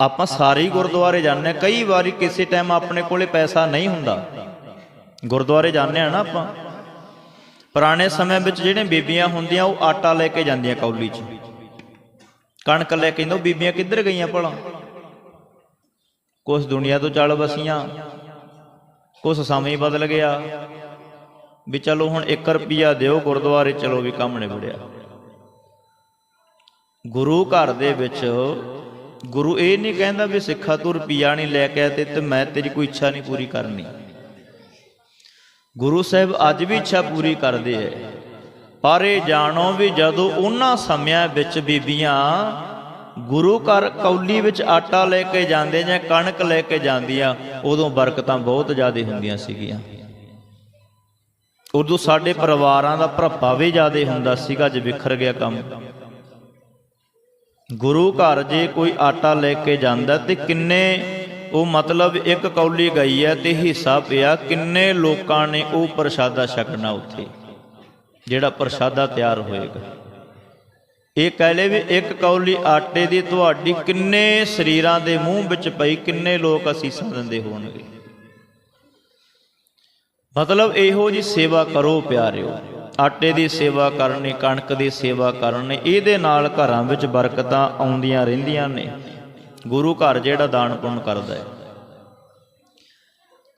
ਆਪਾਂ ਸਾਰੇ ਹੀ ਗੁਰਦੁਆਰੇ ਜਾਂਦੇ ਹਾਂ। ਕਈ ਵਾਰੀ ਕਿਸੇ ਟਾਈਮ ਆਪਣੇ ਕੋਲੇ ਪੈਸਾ ਨਹੀਂ ਹੁੰਦਾ। ਗੁਰਦੁਆਰੇ ਜਾਂਦੇ ਆ ਨਾ ਆਪਾਂ। ਪੁਰਾਣੇ ਸਮੇਂ ਵਿੱਚ ਜਿਹੜੇ ਬੀਬੀਆਂ ਹੁੰਦੀਆਂ, ਉਹ ਆਟਾ ਲੈ ਕੇ ਜਾਂਦੀਆਂ ਕੌਲੀ 'ਚ। ਕਣਕ ਲੈ ਕੇ ਜਾਂਦੇ ਬੀਬੀਆਂ ਕਿੱਧਰ ਗਈਆਂ ਭਲਾ? ਕੁਛ ਦੁਨੀਆ ਤੋਂ ਚੱਲ ਵਸੀਆਂ। ਕੁਛ ਸਮਾਂ ਹੀ ਬਦਲ ਗਿਆ। ਵੀ ਚਲੋ ਹੁਣ 1 ਰੁਪਿਆ ਦਿਓ, ਗੁਰਦੁਆਰੇ ਚਲੋ ਵੀ ਕੰਮ ਨਿਬੜਿਆ। ਗੁਰੂ ਘਰ ਦੇ ਵਿੱਚ ਗੁਰੂ ਇਹ ਨਹੀਂ ਕਹਿੰਦਾ ਵੀ ਸਿੱਖਾ ਤੂੰ ਰੁਪਿਆ ਨਹੀਂ ਲੈ ਕੇ ਆ ਤੇ ਤੇ ਮੈਂ ਤੇਰੀ ਕੋਈ ਇੱਛਾ ਨਹੀਂ ਪੂਰੀ ਕਰਨੀ। ਗੁਰੂ ਸਾਹਿਬ ਅੱਜ ਵੀ ਇੱਛਾ ਪੂਰੀ ਕਰਦੇ ਐ। ਪਰ ਇਹ ਜਾਣੋ ਵੀ ਜਦੋਂ ਉਹਨਾਂ ਸਮਿਆਂ ਵਿੱਚ ਬੀਬੀਆਂ ਗੁਰੂ ਘਰ ਕੌਲੀ ਵਿੱਚ ਆਟਾ ਲੈ ਕੇ ਜਾਂਦੇ ਜਾਂ ਕਣਕ ਲੈ ਕੇ ਜਾਂਦੀਆਂ, ਉਦੋਂ ਬਰਕਤਾਂ ਬਹੁਤ ਜ਼ਿਆਦਾ ਹੁੰਦੀਆਂ ਸੀਗੀਆਂ। ਉਦੋਂ ਸਾਡੇ ਪਰਿਵਾਰਾਂ ਦਾ ਭਰਪਾ ਵੀ ਜ਼ਿਆਦਾ ਹੁੰਦਾ ਸੀਗਾ ਜੇ ਵਿਖਰ ਗਿਆ ਕੰਮ। ਗੁਰੂ ਘਰ ਜੇ ਕੋਈ ਆਟਾ ਲੈ ਕੇ ਜਾਂਦਾ ਤੇ ਕਿੰਨੇ, ਉਹ ਮਤਲਬ ਇੱਕ ਕੌਲੀ ਗਈ ਹੈ ਤੇ ਹਿੱਸਾ ਪਿਆ, ਕਿੰਨੇ ਲੋਕਾਂ ਨੇ ਉਹ ਪ੍ਰਸ਼ਾਦਾ ਛਕਣਾ ਉੱਥੇ, ਜਿਹੜਾ ਪ੍ਰਸ਼ਾਦਾ ਤਿਆਰ ਹੋਏਗਾ। ਇਹ ਕਹਿ ਲੈ ਵੀ ਇੱਕ ਕੌਲੀ ਆਟੇ ਦੀ ਤੁਹਾਡੀ ਕਿੰਨੇ ਸਰੀਰਾਂ ਦੇ ਮੂੰਹ ਵਿੱਚ ਪਈ, ਕਿੰਨੇ ਲੋਕ ਅਸੀਸਾਂ ਦਿੰਦੇ ਹੋਣਗੇ। ਮਤਲਬ ਇਹੋ ਜੀ ਸੇਵਾ ਕਰੋ ਪਿਆਰਿਓ। ਆਟੇ ਦੀ ਸੇਵਾ ਕਰਨੀ, ਕਣਕ ਦੀ ਸੇਵਾ ਕਰਨੀ, ਇਹਦੇ ਨਾਲ ਘਰਾਂ ਵਿੱਚ ਬਰਕਤਾਂ ਆਉਂਦੀਆਂ ਰਹਿੰਦੀਆਂ ਨੇ। ਗੁਰੂ ਘਰ ਜਿਹੜਾ ਦਾਨ ਪੁੰਨ ਕਰਦਾ ਹੈ।